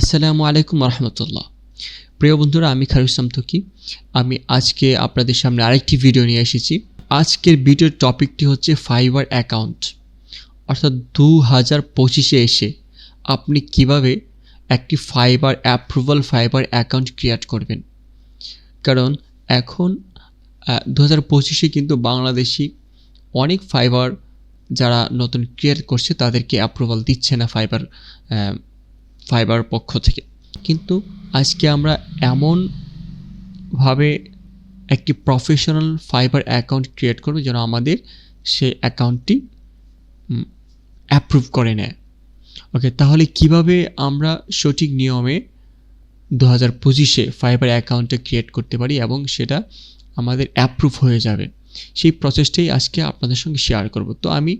আসসালামু আলাইকুম রহমতুল্লাহ প্রিয় বন্ধুরা, আমি খারুল ইসলাম তকি আমি আজকে আপনাদের সামনে আরেকটি ভিডিও নিয়ে এসেছি। আজকের ভিডিওর টপিকটি হচ্ছে ফাইবার অ্যাকাউন্ট অর্থাৎ দু হাজার পঁচিশে এসে আপনি কীভাবে একটি Fiverr approval Fiverr account create করবেন। কারণ এখন দু হাজার পঁচিশে কিন্তু বাংলাদেশি অনেক ফাইবার যারা নতুন ক্রিয়েট করছে, তাদেরকে অ্যাপ্রুভাল দিচ্ছে না ফাইবার ফাইবার পক্ষ থেকে। কিন্তু আজকে আমরা এমনভাবে একটি প্রফেশনাল ফাইবার অ্যাকাউন্ট ক্রিয়েট করব যেন আমাদের সেই অ্যাকাউন্টটি অ্যাপ্রুভ করে নেয়। ওকে তাহলে কীভাবে আমরা সঠিক নিয়মে দু হাজার পঁচিশে ফাইবার অ্যাকাউন্টে ক্রিয়েট করতে পারি এবং সেটা আমাদের অ্যাপ্রুভ হয়ে যাবে? সেই প্রসেসটাই আজকে আপনাদের সঙ্গে শেয়ার করব। তো আমি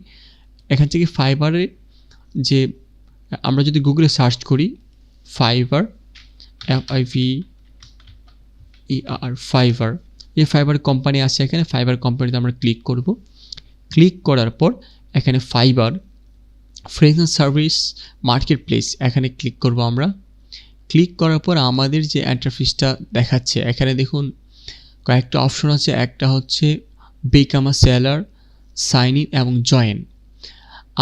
এখান থেকে ফাইবারের যে আমরা যদি গুগলে সার্চ করি Fiverr F I V R Fiverr যে ফাইবার কোম্পানি আছে এখানে ফাইবার কোম্পানিতে আমরা ক্লিক করব। ক্লিক করার পর এখানে Fiverr freelance service market place click করব আমরা। ক্লিক করার পর আমাদের যে অ্যান্টারফিসটা দেখাচ্ছে, এখানে দেখুন কয়েকটা অপশন আছে, একটা হচ্ছে become a seller sign in এবং জয়েন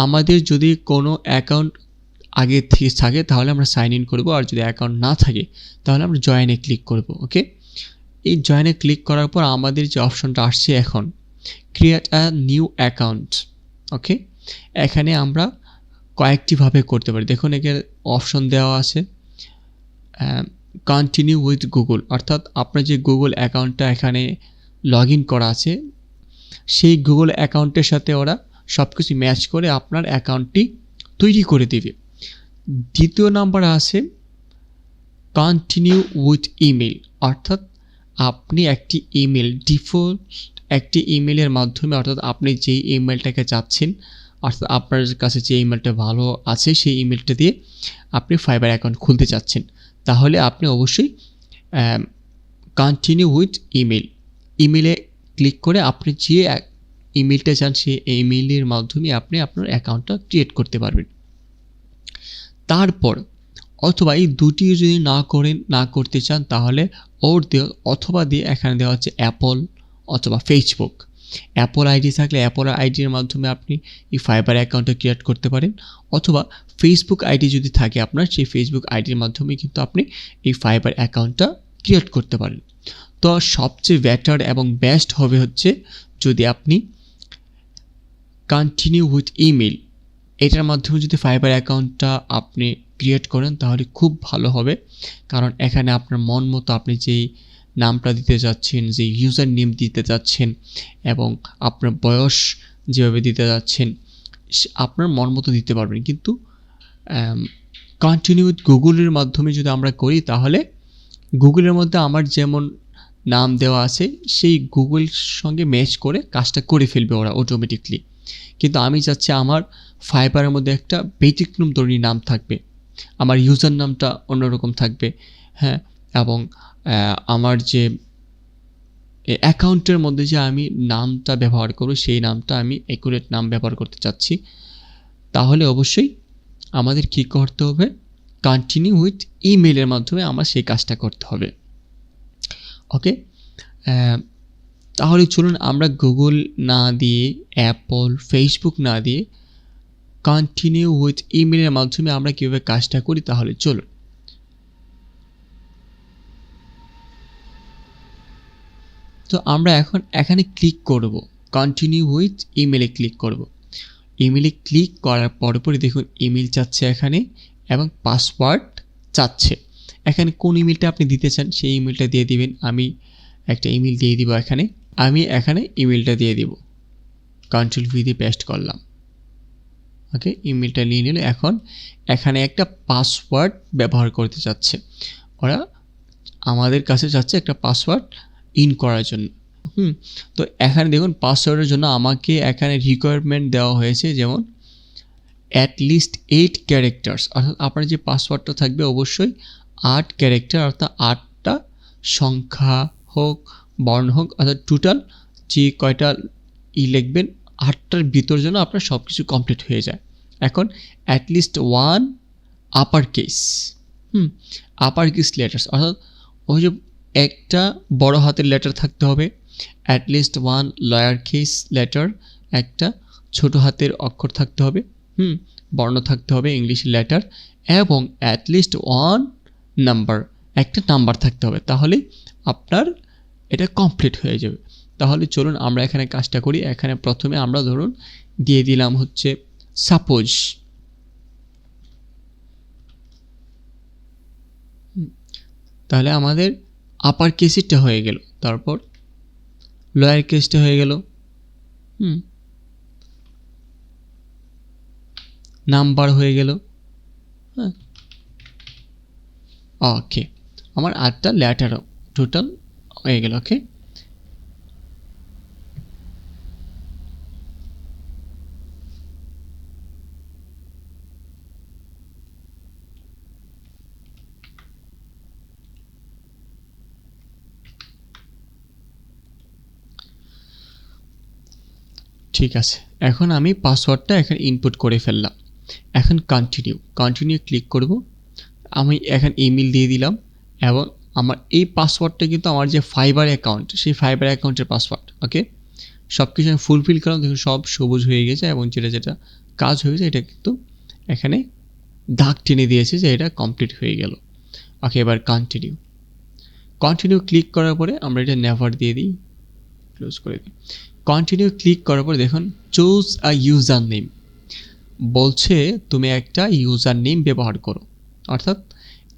আমাদের যদি কোনো অ্যাকাউন্ট আগে থেকে থাকে, তাহলে আমরা সাইন ইন করব, আর যদি অ্যাকাউন্ট না থাকে, তাহলে আমরা জয়েনে ক্লিক করব ওকে এই জয়েনে ক্লিক করার পর আমাদের যে অপশনটা আসছে এখন create a new account okay এখানে আমরা কয়েকটিভাবে করতে পারি। দেখুন এখানে অপশন দেওয়া আছে কন্টিনিউ উইথ গুগল অর্থাৎ আপনার যে গুগল অ্যাকাউন্টটা এখানে লগ করা আছে, সেই গুগল অ্যাকাউন্টের সাথে ওরা সব কিছু ম্যাচ করে আপনার অ্যাকাউন্টটি তৈরি করে দেবে। দ্বিতীয় নাম্বার আছে কন্টিনিউ উইথ ইমেল অর্থাৎ আপনি একটি ইমেল ডিফল্ট একটি ইমেলের মাধ্যমে, অর্থাৎ আপনি যেই ইমেলটাকে চাচ্ছেন, অর্থাৎ আপনার কাছে যে ইমেলটা ভালো আছে, সেই ইমেলটা দিয়ে আপনি ফাইবার অ্যাকাউন্ট খুলতে চাচ্ছেন। তাহলে আপনি অবশ্যই কন্টিনিউ উইথ ইমেল ইমেলে ক্লিক করে আপনি যে ইমেলটা চান, সেই ইমেলের মাধ্যমে আপনি আপনার অ্যাকাউন্টটা ক্রিয়েট করতে পারবেন। তারপর অথবা এই দুটি যদি না করেন না করতে চান, তাহলে ওর দিয়ে অথবা দিয়ে এখানে দেওয়া হচ্ছে অ্যাপল অথবা ফেসবুক অ্যাপল আইডি থাকলে অ্যাপল আইডির মাধ্যমে আপনি এই ফাইবার অ্যাকাউন্টটা ক্রিয়েট করতে পারেন। অথবা ফেসবুক আইডি যদি থাকে আপনার, সেই ফেসবুক আইডির মাধ্যমে কিন্তু আপনি এই ফাইবার অ্যাকাউন্টটা ক্রিয়েট করতে পারেন। তো সবচেয়ে বেটার এবং বেস্ট হবে হচ্ছে যদি আপনি কন্টিনিউ উইথ ইমেল এটার মাধ্যমে যদি ফাইবার অ্যাকাউন্টটা আপনি ক্রিয়েট করেন, তাহলে খুব ভালো হবে। কারণ এখানে আপনার মন মতো আপনি যেই নামটা দিতে যাচ্ছেন যে ইউজার নেম দিতে যাচ্ছেন এবং আপনার বয়স যেভাবে দিতে যাচ্ছেন আপনার মন মতো দিতে পারবেন। কিন্তু কন্টিনিউ গুগলের মাধ্যমে যদি আমরা করি, তাহলে গুগলের মধ্যে আমার যেমন নাম দেওয়া আছে, সেই গুগল সঙ্গে ম্যাচ করে কাজটা করে ফেলবে ওরা অটোমেটিকলি কিন্তু আমি চাচ্ছি আমার ফাইবারের মধ্যে একটা ব্যতিক্রম তৈরি নাম থাকবে। আমার ইউজার নামটা অন্যরকম থাকবে হ্যাঁ? এবং আমার যে অ্যাকাউন্টের মধ্যে যে আমি নামটা ব্যবহার করব, সেই নামটা আমি অ্যাকুরেট নাম ব্যবহার করতে চাচ্ছি। তাহলে অবশ্যই আমাদের কী করতে হবে? কন্টিনিউ উইথ ইমেলের মাধ্যমে আমার সেই কাজটা করতে হবে। ওকে তাহলে চলুন আমরা গুগল না দিয়ে অ্যাপল ফেসবুক না দিয়ে কন্টিনিউ উইথ ইমেলের মাধ্যমে আমরা কীভাবে কাজটা করি তাহলে চলুন। তো আমরা এখন এখানে ক্লিক করব কন্টিনিউ উইথ ইমেলে ক্লিক করব। ইমেলে ক্লিক করার পরপরই দেখুন ইমেল চাচ্ছে এখানে এবং পাসওয়ার্ড চাচ্ছে। এখানে কোন ইমেলটা আপনি দিতে চান সেই ইমেলটা দিয়ে দিবেন। আমি একটা ইমেল দিয়ে দিব এখানে। আমি এখানে ইমেলটা দিয়ে দিব। কন্ট্রোল ভি দিয়ে পেস্ট করলাম। ওকে ইমেলটা নিয়ে নিল। এখন এখানে একটা পাসওয়ার্ড ব্যবহার করতে চাচ্ছে। ওরা আমাদের কাছে চাচ্ছে একটা পাসওয়ার্ড ইন করার জন্য। হুম, তো এখানে দেখুন পাসওয়ার্ডের জন্য আমাকে এখানে রিকোয়ারমেন্ট দেওয়া হয়েছে যেমন অ্যাট লিস্ট এইট ক্যারেক্টার্স অর্থাৎ আপনার যে পাসওয়ার্ডটা থাকবে অবশ্যই আট ক্যারেক্টার অর্থাৎ আটটা সংখ্যা হোক বর্ণ হোক, অর্থাৎ টোটাল যে কয়টা ই লিখবেন, আটটার ভিতর যেন আপনার সব কিছু কমপ্লিট হয়ে যায়। এখন at least one upper case hmm upper case letters অর্থাৎ ওই যে একটা বড় হাতের লেটার থাকতে হবে at least one lower case letter একটা ছোট হাতের অক্ষর থাকতে হবে, হুম, বর্ণ থাকতে হবে ইংলিশ লেটার এবং অ্যাটলিস্ট ওয়ান নাম্বার একটা নাম্বার থাকতে হবে। তাহলে আপনার এটা কমপ্লিট হয়ে যাবে। তাহলে চলুন আমরা এখানে কাজটা করি। এখানে প্রথমে আমরা ধরুন দিয়ে দিলাম হচ্ছে সাপোজ তাহলে আমাদের আপার কেসিটা হয়ে গেল। তারপর লোয়ার কেসটা হয়ে গেল। হুম নাম্বার হয়ে গেল। হ্যাঁ ওকে আমার আটটা ল্যাটারও টোটাল হয়ে গেল ওকে ঠিক আছে, এখন আমি পাসওয়ার্ডটা এখানে ইনপুট করে ফেললাম। এখন কন্টিনিউ কন্টিনিউ ক্লিক করব। আমি এখন ইমেল দিয়ে দিলাম এবং আমার, এই পাসওয়ার্ডটা কিন্তু আমার যে ফাইবার অ্যাকাউন্ট সেই ফাইবার অ্যাকাউন্টের পাসওয়ার্ড ওকে সব কিছু আমি ফুলফিল করলাম, দেখুন সব সবুজ হয়ে গেছে এবং যেটা যেটা কাজ হয়ে গেছে, এটা কিন্তু এখানে দাগ টেনে দিয়েছে যে এটা কমপ্লিট হয়ে গেল। ওকে এবার কন্টিনিউ কন্টিনিউ ক্লিক করার পরে আমরা এটা নেভার দিয়ে দিই। ক্লোজ করে দিই। কন্টিনিউ ক্লিক করার পরে দেখুন চুজ আ ইউজার নেম বলছে, তুমি একটা ইউজার নেম ব্যবহার করো। অর্থাৎ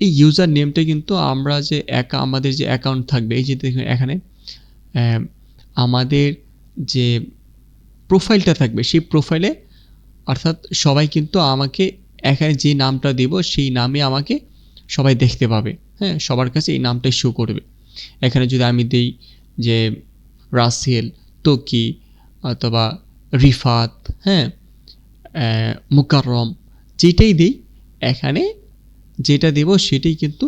এই ইউজার নেমটা কিন্তু আমরা যে একা আমাদের যে অ্যাকাউন্ট থাকবে, এই যে দেখুন এখানে আমাদের যে প্রোফাইলটা থাকবে, সেই প্রোফাইলে অর্থাৎ সবাই কিন্তু আমাকে এখানে যে নামটা দেব, সেই নামে আমাকে সবাই দেখতে পাবে। হ্যাঁ সবার কাছে এই নামটাই শো করবে। এখানে যদি আমি দিই যে রাসেল, তোকি, অথবা রিফাত হ্যাঁ মুকাররম, যেটাই দিই, এখানে যেটা দেব সেটাই কিন্তু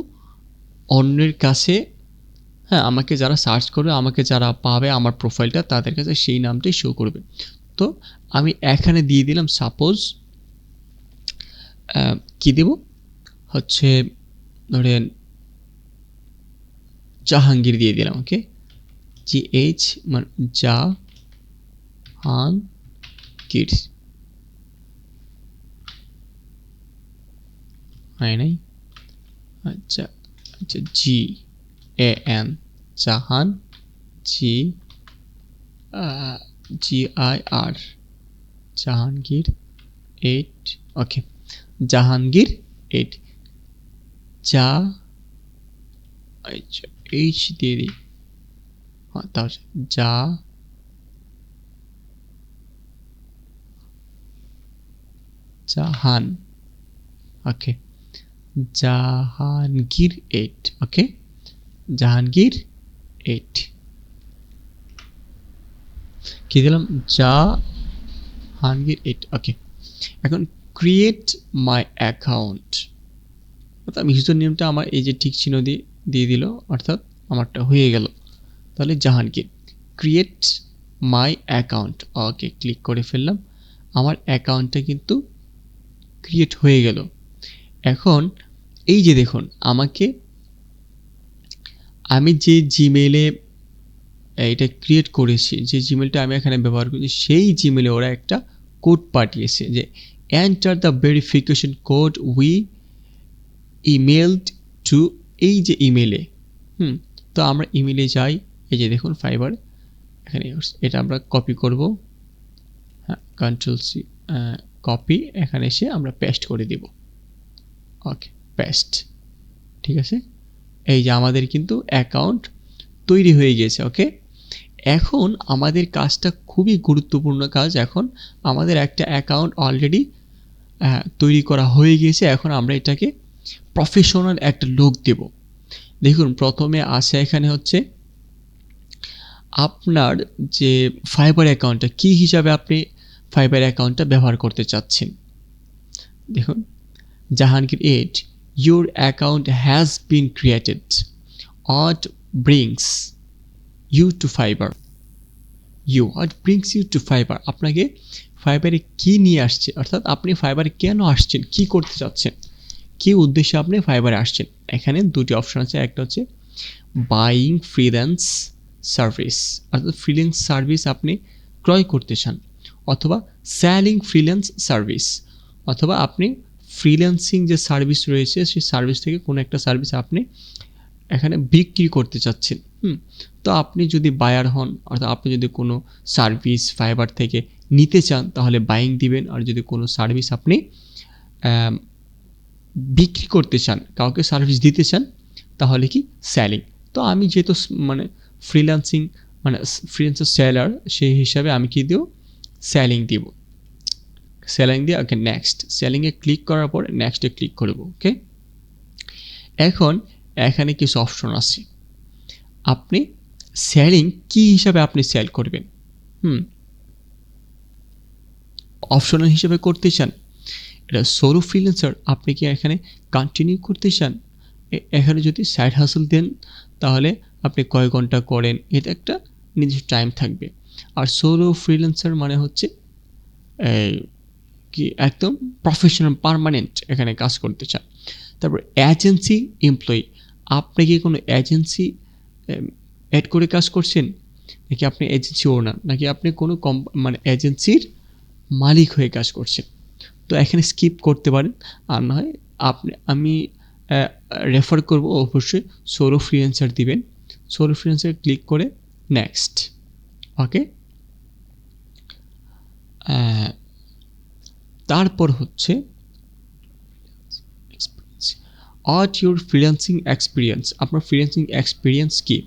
অন্যের কাছে হ্যাঁ আমাকে যারা সার্চ করবে, আমাকে যারা পাবে আমার প্রোফাইলটা তাদের কাছে সেই নামটাই শো করবে। তো আমি এখানে দিয়ে দিলাম সাপোজ কি দেব? হচ্ছে ধরেন জাহাঙ্গীর দিয়ে দিলাম ওকে জি এইচ মানে হান কিডস হয় নাই আচ্ছা আচ্ছা G, A, N, Jahan, G G, I, R, Jahangir, eight, okay, Jahangir, eight, যা আচ্ছা এইচ দিয়ে দিই। হ্যাঁ তাহলে যা, Jahan, okay Jahangir eight okay Jahangir eight কি দিলাম? জাহাঙ্গীর এইট ওকে এখন ক্রিয়েট মাই অ্যাকাউন্ট অর্থাৎ ইউজার নেমটা আমার এই যে ঠিক চিহ্ন দিয়ে দিয়ে দিল, অর্থাৎ আমারটা হয়ে গেল। তাহলে Jahangir create my account okay click করে ফেললাম। আমার অ্যাকাউন্টটা কিন্তু ক্রিয়েট হয়ে গেল। এখন এই যে দেখুন, আমাকে আমি যে জিমেলে এটা ক্রিয়েট করেছি, যে জিমেলটা আমি এখানে ব্যবহার করছি, সেই জিমেলে ওরা একটা কোড পাঠিয়েছে যে enter the verification code we emailed to এই যে ইমেলে হুম, তো আমরা ইমেলে যাই, এই যে দেখুন ফাইবার এখানে এটা আমরা কপি করব হ্যাঁ কন্ট্রোল সি কপি এখানে এসে আমরা পেস্ট করে দিব ওকে পেস্ট ঠিক আছে? এই যে আমাদের কিন্তু অ্যাকাউন্ট তৈরি হয়ে গিয়েছে ওকে এখন আমাদের কাজটা খুবই গুরুত্বপূর্ণ কাজ, এখন আমাদের একটা অ্যাকাউন্ট অলরেডি তৈরি করা হয়ে গিয়েছে, এখন আমরা এটাকে প্রফেশনাল একটা লোক দেব। দেখুন, প্রথমে আসে এখানে হচ্ছে আপনার যে ফাইবার অ্যাকাউন্টটা কী হিসাবে আপনি ফাইবার অ্যাকাউন্টটা ব্যবহার করতে চাচ্ছেন? দেখুন, Jahangir eight your account has been created what brings you to Fiverr you what brings you to Fiverr আপনাকে ফাইবারে কী নিয়ে আসছে? অর্থাৎ আপনি ফাইবারে কেন আসছেন? কি করতে চাচ্ছেন? কী উদ্দেশ্যে আপনি ফাইবারে আসছেন? এখানে দুটি অপশন আছে। একটা হচ্ছে বাইং ফ্রিল্যান্স সার্ভিস অর্থাৎ ফ্রিল্যান্স সার্ভিস আপনি ক্রয় করতে চান। অথবা স্যালিং ফ্রিল্যান্স সার্ভিস অথবা আপনি ফ্রিল্যান্সিং যে সার্ভিস রয়েছে, সেই সার্ভিস থেকে কোনো একটা সার্ভিস আপনি এখানে বিক্রি করতে চাচ্ছেন। হুম? তো আপনি যদি বায়ার হন, অর্থাৎ আপনি যদি কোনো সার্ভিস ফাইবার থেকে নিতে চান, তাহলে বাইং দিবেন। আর যদি কোনো সার্ভিস আপনি বিক্রি করতে চান, কাউকে সার্ভিস দিতে চান, তাহলে কি? স্যালিং তো আমি যেহেতু মানে ফ্রিল্যান্সিং মানে ফ্রিল্যান্সার সেলার সেই হিসাবে আমি কি দেব? স্যালিং দিব। সেলিং দিয়ে ওকে নেক্সট সেলিংয়ে ক্লিক করার পর নেক্সটে ক্লিক করব ওকে এখন এখানে কিছু অপশন আছে। আপনি সেলিং কি হিসাবে আপনি সেল করবেন? হুম? অপশনাল হিসেবে করতে চান? এটা সোলো ফ্রিল্যান্সার আপনি কি এখানে কন্টিনিউ করতে চান? এখানে যদি সাইড হাসল দেন, তাহলে আপনি কয় ঘণ্টা করেন? এটা একটা নিজস্ব টাইম থাকবে। আর সোলো ফ্রিল্যান্সার মানে হচ্ছে কি একদম প্রফেশনাল পার্মানেন্ট এখানে কাজ করতে চান। তারপর এজেন্সি এমপ্লয়ি আপনি কি কোনো এজেন্সি অ্যাড করে কাজ করছেন? নাকি আপনি এজেন্সি ওনার নাকি আপনি কোনো কম মানে এজেন্সির মালিক হয়ে কাজ করছেন? তো এখানে স্কিপ করতে পারেন। আর না হয় আপনি, আমি রেফার করব অবশ্যই সোলো ফ্রিল্যান্সার দিবেন। সোলো ফ্রিল্যান্সার ক্লিক করে নেক্সট ওকে তারপর হচ্ছে অট ইউর ফ্রিল্যান্সিং এক্সপিরিয়েন্স আপনার ফ্রিল্যান্সিং এক্সপিরিয়েন্স কি?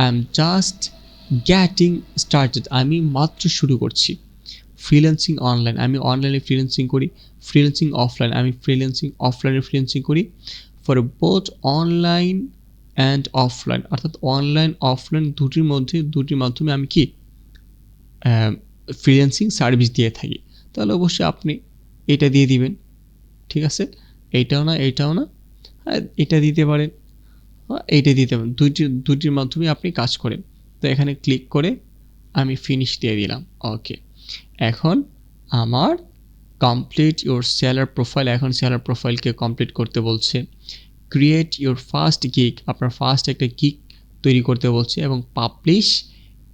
I am just getting started আমি মাত্র শুরু করছি। ফ্রিল্যান্সিং অনলাইন আমি অনলাইনে ফ্রিল্যান্সিং করি ফ্রিল্যান্সিং অফলাইন আমি ফ্রিল্যান্সিং অফলাইনে ফ্রিল্যান্সিং করি for both online and offline অর্থাৎ অনলাইন অফলাইন দুটির মধ্যে, দুটির মাধ্যমে আমি কি ফ্রিল্যান্সিং সার্ভিস দিয়ে থাকি। তাহলে অবশ্যই আপনি এটা দিয়ে দিবেন। ঠিক আছে? এইটাও না এইটাও না। আর এটা দিতে পারেন। বা এইটা দিতে পারেন। দুইটির দুটির মাধ্যমে আপনি কাজ করেন। তো এখানে ক্লিক করে আমি ফিনিশ দিয়ে দিলাম। ওকে। এখন আমার কমপ্লিট ইউর সেলার প্রোফাইল এখন সেলার প্রোফাইলকে কমপ্লিট করতে বলছে। ক্রিয়েট ইউর ফার্স্ট গিক আপনার ফার্স্ট একটা গিক তৈরি করতে বলছে এবং publish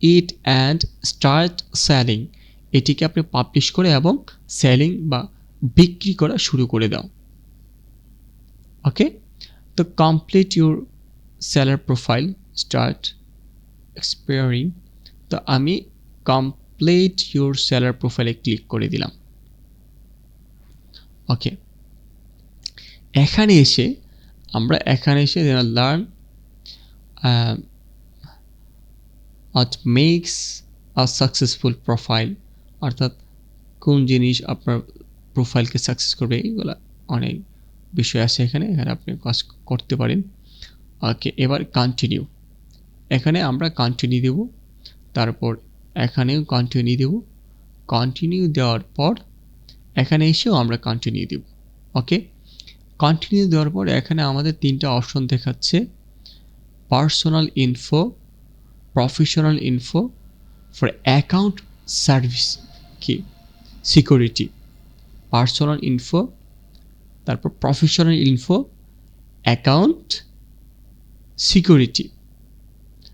it and start selling এটিকে আপনি পাবলিশ করে এবং সেলিং বা বিক্রি করা শুরু করে দাও। ওকে তো complete your seller profile start expiring তো আমি কমপ্লিট ইউর সেলার প্রোফাইলে ক্লিক করে দিলাম। ওকে এখানে এসে, আমরা এখানে এসে learn what makes a successful profile অর্থাৎ কোন জিনিস আপনার প্রোফাইলকে সাকসেস করবে, এইগুলা অনেক বিষয় আছে এখানে এখানে আপনি কাজ করতে পারেন। ওকে, এবার কন্টিনিউ এখানে আমরা কন্টিনিউ দেব, তারপর এখানেও কন্টিনিউ দেব। কন্টিনিউ দেওয়ার পর এখানে এসেও আমরা কন্টিনিউ দেব, ওকে? কন্টিনিউ দেওয়ার পর এখানে আমাদের তিনটা অপশন দেখাচ্ছে। Personal info professional info for account service কি? সিকিউরিটি পার্সোনাল ইনফো তারপর প্রফেশনাল ইনফো অ্যাকাউন্ট সিকিউরিটি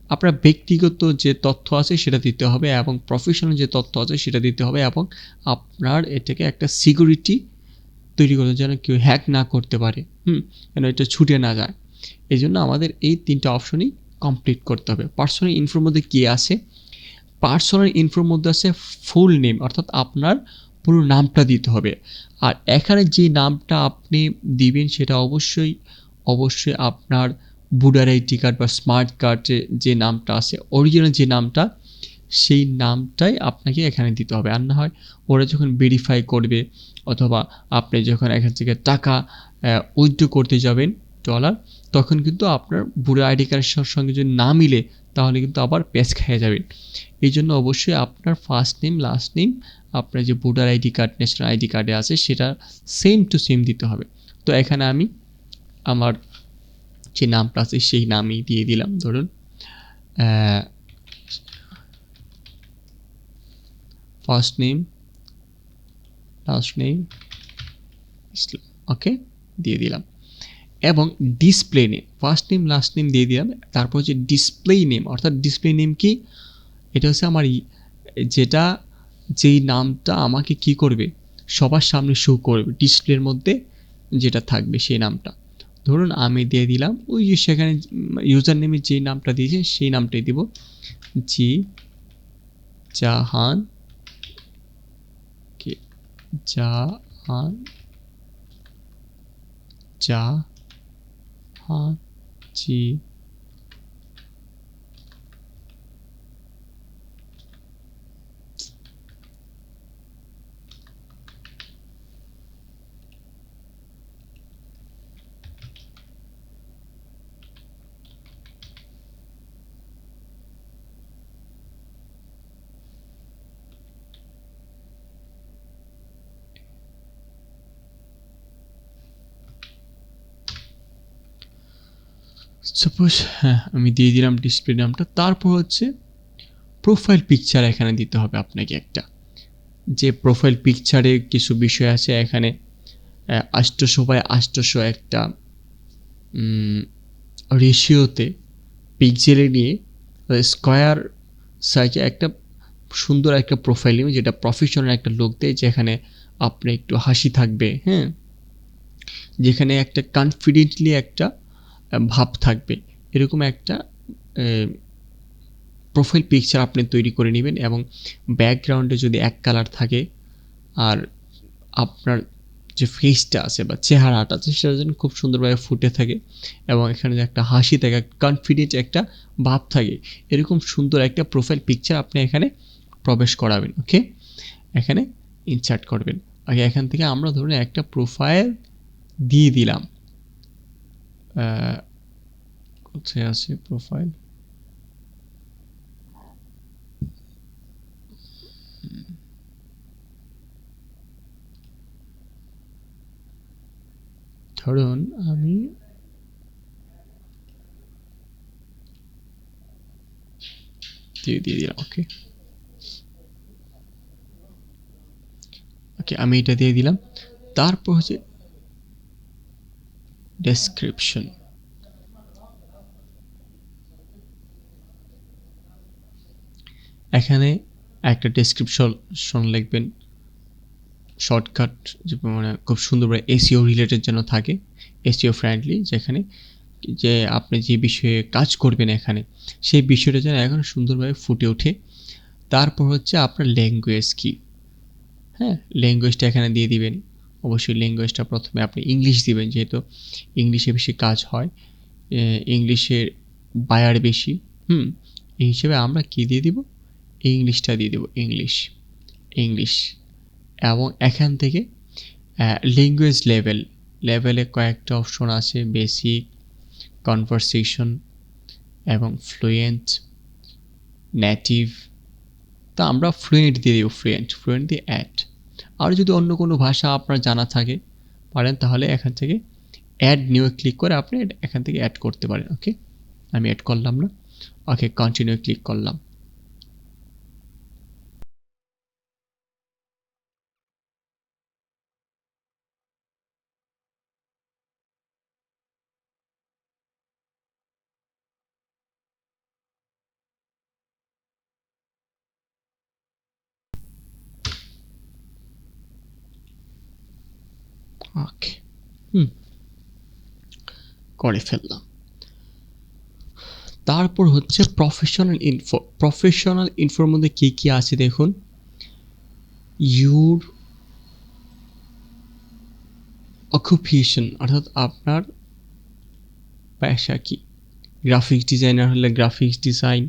আপনার ব্যক্তিগত যে তথ্য আছে সেটা দিতে হবে এবং প্রফেশনাল যে তথ্য আছে সেটা দিতে হবে এবং আপনার এটাকে একটা সিকিউরিটি তৈরি করতে যেন কেউ হ্যাক না করতে পারে, হুম, যেন এটা ছুটে না যায়। এই জন্য আমাদের এই তিনটা অপশনই কমপ্লিট করতে হবে। পার্সোনাল ইনফোর মধ্যে কী আছে? পার্সোনাল ইনফোর মধ্যে আছে ফুল নেম অর্থাৎ আপনার পুরো নামটা দিতে হবে। আর এখানে যে নামটা আপনি দিবেন সেটা অবশ্যই অবশ্যই আপনার বুডার আইডি কার্ড বা স্মার্ট কার্ডে যে নামটা আছে অরিজিনাল যে নামটা, সেই নামটাই আপনাকে এখানে দিতে হবে। আর না হয় ওরা যখন ভেরিফাই করবে অথবা আপনি যখন এখান থেকে টাকা উইথড্র করতে যাবেন ডলার তখন কিন্তু আপনার বুড়ো আইডি কার্ডের সঙ্গে যদি না মিলে, তাহলে কিন্তু আবার পেজ খেয়ে যাবেন। এই জন্য অবশ্যই আপনার ফার্স্ট নেম লাস্ট নেম আপনার যে voter ID card, national ID কার্ডে আছে, সেটা সেম টু সেম দিতে হবে। তো এখানে আমি আমার যে নামটা আছে, সেই নামই দিয়ে দিলাম, ধরুন first name last name okay দিয়ে দিলাম। এবং display name first name last name দিয়ে দিলাম। তারপর হচ্ছে ডিসপ্লে নেম অর্থাৎ ডিসপ্লে নেম কি? এটা হচ্ছে আমার যেটা যেই নামটা আমাকে কি করবে? সবার সামনে শো করবে। ডিসপ্লের মধ্যে যেটা থাকবে সেই নামটা। ধরুন আমি দিয়ে দিলাম, ওই যে সেখানে ইউজার নেমে যে নামটা দিয়েছে সেই নামটাই দিব। জি, জাহান, কে? জাহান জাহান জি সাপোজ হ্যাঁ আমি দিয়ে দিলাম ডিসপ্লে নামটা তারপর হচ্ছে প্রোফাইল পিকচার এখানে দিতে হবে আপনাকে একটা। যে প্রোফাইল পিকচারে কিছু বিষয় আছে, এখানে আষ্টশো বাই আষ্টশো একটা রেশিওতে পিকজেলে নিয়ে স্কোয়ার সাইজে একটা সুন্দর একটা প্রোফাইল নিয়ে যেটা প্রফেশনাল একটা লোক দেয়, যেখানে আপনি একটু হাসি থাকবে হ্যাঁ? যেখানে একটা কনফিডেন্টলি একটা ভাব থাকবে। এরকম একটা প্রোফাইল পিকচার আপনি তৈরি করে নেবেন এবং ব্যাকগ্রাউন্ডে যদি এক কালার থাকে আর আপনার যে ফেসটা আছে বা চেহারাটা আছে, সেটা যেন খুব সুন্দরভাবে ফুটে থাকে এবং এখানে যে একটা হাসি থাকে কনফিডেন্ট একটা ভাব থাকে, এরকম সুন্দর একটা প্রোফাইল পিকচার আপনি এখানে প্রবেশ করাবেন ওকে এখানে ইনসার্ট করবেন। আগে এখান থেকে আমরা ধরুন একটা প্রোফাইল দিয়ে দিলাম। কোথায় আছে প্রোফাইল ধরুন আমি দিয়ে দিয়ে দিলাম ওকে ওকে আমি এটা দিয়ে দিলাম। তারপর হচ্ছে ডেসক্রিপশন এখানে একটা ডেসক্রিপশন লিখবেন। শর্টকাট যে মানে খুব সুন্দরভাবে এসিও রিলেটেড যেন থাকে এসিও ফ্রেন্ডলি যেখানে যে আপনি যে বিষয়ে কাজ করবেন এখানে, সেই বিষয়টা যেন এখন সুন্দরভাবে ফুটে ওঠে। তারপর হচ্ছে আপনার ল্যাঙ্গুয়েজ কি? হ্যাঁ ল্যাঙ্গুয়েজটা এখানে দিয়ে দিবেন। অবশ্যই ল্যাঙ্গুয়েজটা প্রথমে আপনি ইংলিশ দিবেন, যেহেতু ইংলিশে বেশি কাজ হয় ইংলিশের বায়ার বেশি, হুম, এই হিসেবে আমরা কি দিয়ে দিব? ইংলিশটা দিয়ে দেবো ইংলিশ ইংলিশ এবং এখান থেকে ল্যাঙ্গুয়েজ লেভেল লেভেলে কয়েকটা অপশন আছে বেসিক কনভারসেশন এবং ফ্লুয়েন্ট নেটিভ তা আমরা ফ্লুয়েন্ট দিয়ে দেবো ফ্লুয়েন্ট ফ্লুয়েন্ট দিয়ে অ্যাড আর যদি অন্য কোনো ভাষা আপনার জানা থাকে, পারেন তাহলে এখান থেকে অ্যাড নিউ ক্লিক করে আপনি এখান থেকে অ্যাড করতে পারেন ওকে আমি অ্যাড করলাম না। ওকে কন্টিনিউ ক্লিক করলাম ওকে হুম করে ফেললাম। তারপর হচ্ছে প্রফেশনাল ইনফো প্রফেশনাল ইনফোর মধ্যে কী কী আছে দেখুন। ইউর অকুপেশন অর্থাৎ আপনার পেশা কি? গ্রাফিক্স ডিজাইনার হলে graphics design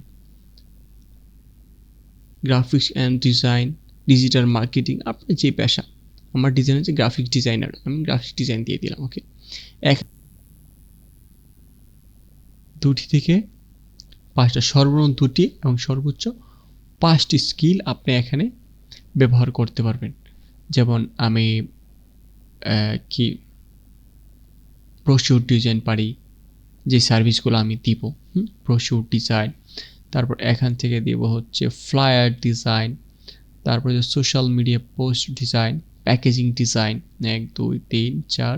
graphics and design digital marketing আপনার যে পেশা, আমার ডিজাইন হচ্ছে গ্রাফিক্স ডিজাইনার আমি গ্রাফিক্স ডিজাইন দিয়ে দিলাম ওকে এক দুটি থেকে পাঁচটা সর্বনিম্ন দুটি এবং সর্বোচ্চ পাঁচটি স্কিল আপনি এখানে ব্যবহার করতে পারবেন। যেমন আমি কি প্রচুর ডিজাইন পারি, যে সার্ভিসগুলো আমি দিব প্রচুর ডিজাইন তারপর এখান থেকে দিব হচ্ছে ফ্লায়ার ডিজাইন তারপর social media post design packaging design এক, দুই, তিন, চার,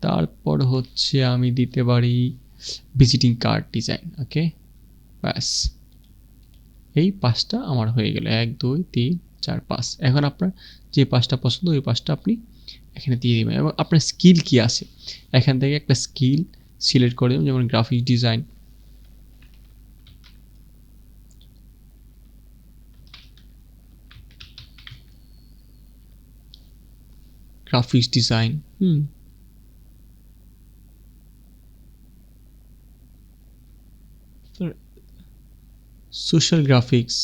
তারপর হচ্ছে আমি দিতে পারি ভিজিটিং কার্ড ডিজাইন ওকে ব্যাস। এই পাঁচটা আমার হয়ে গেল। এক, দুই, তিন, চার, পাঁচ। এখন আপনার যে পাঁচটা পছন্দ, ওই পাঁচটা আপনি এখানে দিয়ে দেবেন। এবং আপনার স্কিল কি আছে? এখান থেকে একটা স্কিল সিলেক্ট করে দেবেন, যেমন graphic design graphics design hmm. Social graphics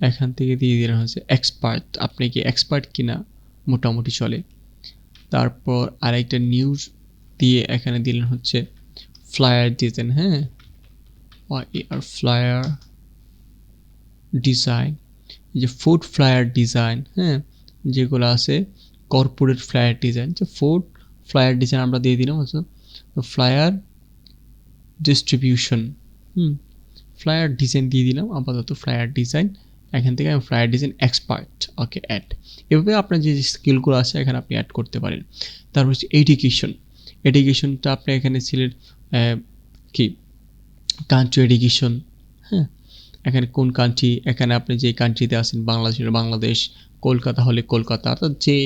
এখান থেকে দিয়ে দেওয়া হচ্ছে এক্সপার্ট আপনি কি এক্সপার্ট কিনা? মোটামুটি চলে। তারপর আরেকটা নিউজ দিয়ে এখানে দিলেন হচ্ছে ফ্লায়ার দিতেন হ্যাঁ? আর ফ্লায়ার ডিজাইন যে ফুড ফ্লায়ার ডিজাইন হ্যাঁ? যেগুলো আছে কর্পোরেট ফ্লায়ার ডিজাইন যে ফুড ফ্লায়ার ডিজাইন আমরা দিয়ে দিলাম হচ্ছে flyer distribution hmm flyer design দিয়ে দিলাম, আপাতত ফ্লায়ার ডিজাইন এখান থেকে আমি flyer design expert okay add এভাবে আপনার যে স্কিলগুলো আছে, এখানে আপনি অ্যাড করতে পারেন। তারপর হচ্ছে এডুকেশন এডুকেশনটা আপনি এখানে ছিলেন কি? কান্ট্রি এডুকেশন হ্যাঁ? এখানে কোন কান্ট্রি এখানে আপনি যে কান্ট্রিতে আছেন, বাংলাদেশ বাংলাদেশ, কলকাতা হলে কলকাতা, অর্থাৎ যে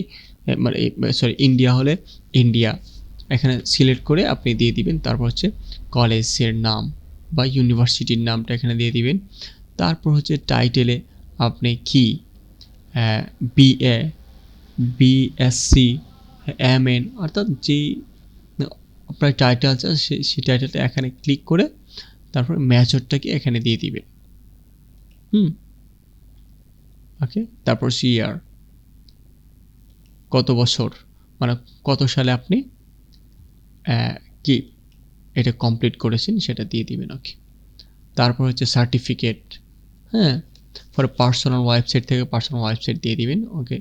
মানে সরি ইন্ডিয়া হলে ইন্ডিয়া এখানে সিলেক্ট করে আপনি দিয়ে দিবেন, তারপর হচ্ছে কলেজের নাম। বা ইউনিভার্সিটির নামটা এখানে দিয়ে দিবেন। তারপর হচ্ছে টাইটেলে আপনি কি? বিএ বিএসসি এম এন অর্থাৎ যেই আপনার টাইটেল আছে সেই টাইটেলটা এখানে ক্লিক করে তারপর ম্যাচরটাকে এখানে দিয়ে দিবেন। হুম? ওকে তারপর সিয়ার কত বছর? মানে কত সালে আপনি কি এটা কমপ্লিট করেছেন, সেটা দিয়ে দিবেন ওকে তারপর হচ্ছে সার্টিফিকেট হ্যাঁ? পরে পার্সোনাল ওয়েবসাইট থেকে পার্সোনাল ওয়েবসাইট দিয়ে দিবেন ওকে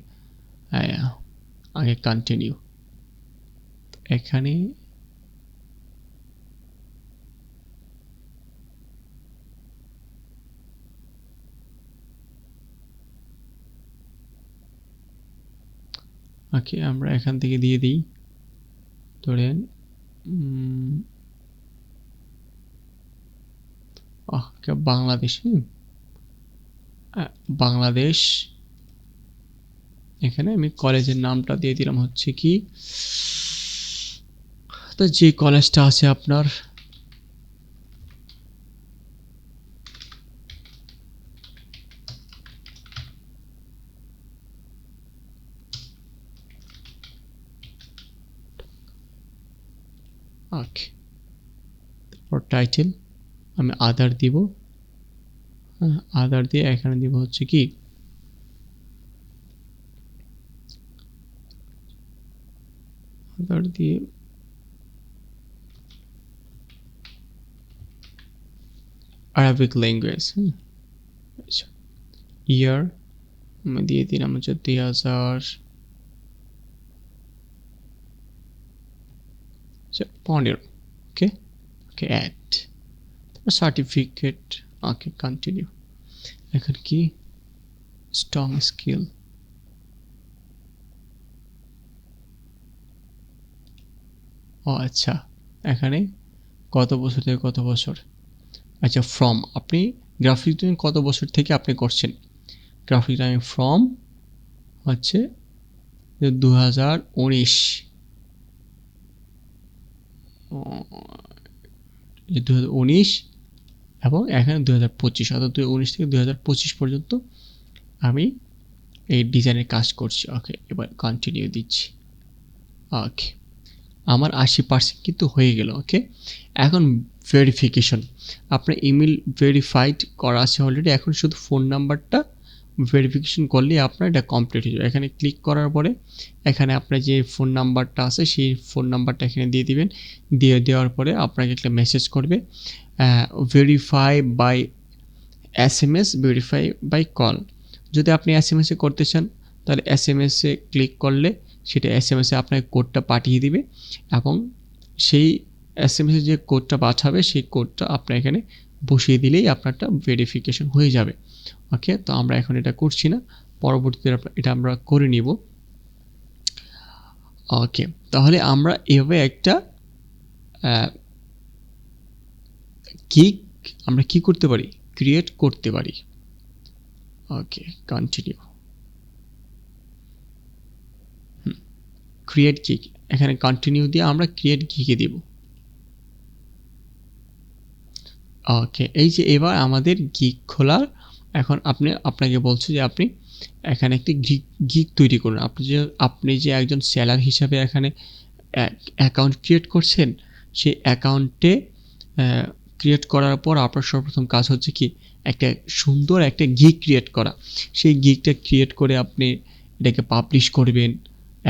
আগে কন্টিনিউ এখানে ওকে আমরা এখান থেকে দিয়ে দিই। ধরেন বাংলাদেশ? বাংলাদেশ। এখানে আমি কলেজের নামটা দিয়ে দিলাম হচ্ছে কি? তো যে কলেজটা আছে আপনার টাইটেল আমি আদার দিব। হ্যাঁ আদার দিয়ে এখানে দিব হচ্ছে কি? আদার দিয়ে আরবিক ল্যাঙ্গুয়েজ হ্যাঁ আচ্ছা ইয়ার আমি দিয়ে দিলাম হচ্ছে দুই হাজার। পনেরো okay okay add certificate okay continue এখন কি? স্ট্রং স্কিল ও আচ্ছা। এখানে কত বছর থেকে কত বছর? আচ্ছা ফ্রম আপনি গ্রাফিক ডিজাইন কত বছর থেকে আপনি করছেন? গ্রাফিক ডিজাইন ফ্রম হচ্ছে দু হাজার উনিশ। দু হাজার উনিশ এবং এখানে দু হাজার পঁচিশ অর্থাৎ দু উনিশ থেকে দু হাজার পঁচিশ পর্যন্ত আমি এই ডিজাইনের কাজ করছি। ওকে এবার কন্টিনিউ দিচ্ছি। ওকে আমার আশি পার্সেন্ট কিন্তু হয়ে গেল। ওকে এখন ভেরিফিকেশন আপনার ইমেল ভেরিফাইড করা আছে অলরেডি এখন শুধু ফোন নাম্বারটা ভেরিফিকেশন করলে আপনার এটা কমপ্লিট হয়ে যাবে। এখানে ক্লিক করার পরে এখানে আপনার যে ফোন নাম্বারটা আছে, সেই ফোন নাম্বারটা এখানে দিয়ে দিবেন। দিয়ে দেওয়ার পরে আপনাকে একটা মেসেজ করবে verify by S M S verify by call যদি আপনি এস এম এসে করতে চান, তাহলে এস এম এসে ক্লিক করলে সেটা এস এম এসে আপনাকে কোডটা পাঠিয়ে দিবে এবং সেই এস এম এসে যে কোডটা পাঠাবে, সেই কোডটা আপনার এখানে বসিয়ে দিলেই আপনারটা ভেরিফিকেশন হয়ে যাবে। ওকে তো আমরা এখন এটা করছি না। পরবর্তীতে এটা আমরা করে নিব। ওকে তাহলে আমরা এভাবে একটা গিগ আমরা কি করতে পারি? ক্রিয়েট করতে পারি। ওকে কন্টিনিউ ক্রিয়েট গিগ এখানে কন্টিনিউ দিয়ে আমরা ক্রিয়েট গিগে দিব। ওকে এই যে এবার আমাদের গিগ খোলার, এখন আপনি, আপনাকে বলছে যে আপনি এখানে একটি গিগ গিগ তৈরি করুন। আপনি যে আপনি যে একজন সেলার হিসাবে এখানে অ্যাকাউন্ট ক্রিয়েট করছেন, সেই অ্যাকাউন্টে ক্রিয়েট করার পর আপনার সর্বপ্রথম কাজ হচ্ছে কি, একটা সুন্দর একটা গিগ ক্রিয়েট করা। সেই গিগটা ক্রিয়েট করে আপনি এটাকে পাবলিশ করবেন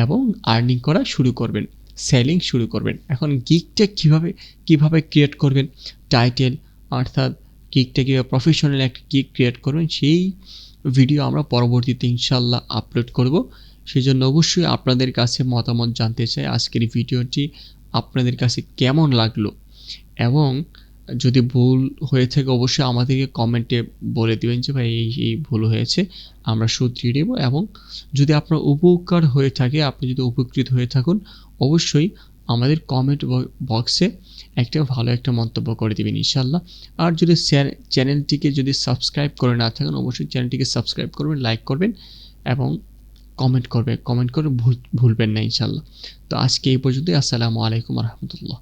এবং আর্নিং করা শুরু করবেন সেলিং শুরু করবেন। এখন গিগটা কীভাবে কীভাবে ক্রিয়েট করবেন? টাইটেল অর্থাৎ গিগটা কীভাবে প্রফেশনাল একটা গিগ ক্রিয়েট করবেন, সেই ভিডিও আমরা পরবর্তীতে ইনশাল্লাহ আপলোড করব। সেই জন্য অবশ্যই আপনাদের কাছে মতামত জানতে চাই আজকের ভিডিওটি আপনাদের কাছে কেমন লাগল? এবং যদি ভুল হয়ে থাকে অবশ্যই আমাদেরকে কমেন্টে বলে দিবেন যে, ভাই, এই এই ভুল হয়েছে, আমরা শুধরিয়ে নেব। এবং যদি আপনার উপকার হয়ে থাকে, আপনি যদি উপকৃত হয়ে থাকুন, অবশ্যই আমাদের কমেন্ট বক্সে একটা ভালো একটা মন্তব্য করে দেবেন ইনশাল্লাহ আর যদি চ্যানেলটিকে যদি সাবস্ক্রাইব করে না থাকেন, অবশ্যই চ্যানেলটিকে সাবস্ক্রাইব করবেন, লাইক করবেন এবং কমেন্ট করবে কমেন্ট করে ভুল ভুলবেন না ইনশাল্লাহ তো আজকে এই পর্যন্তই। আসসালামু আলাইকুম রহমতুল্লাহ।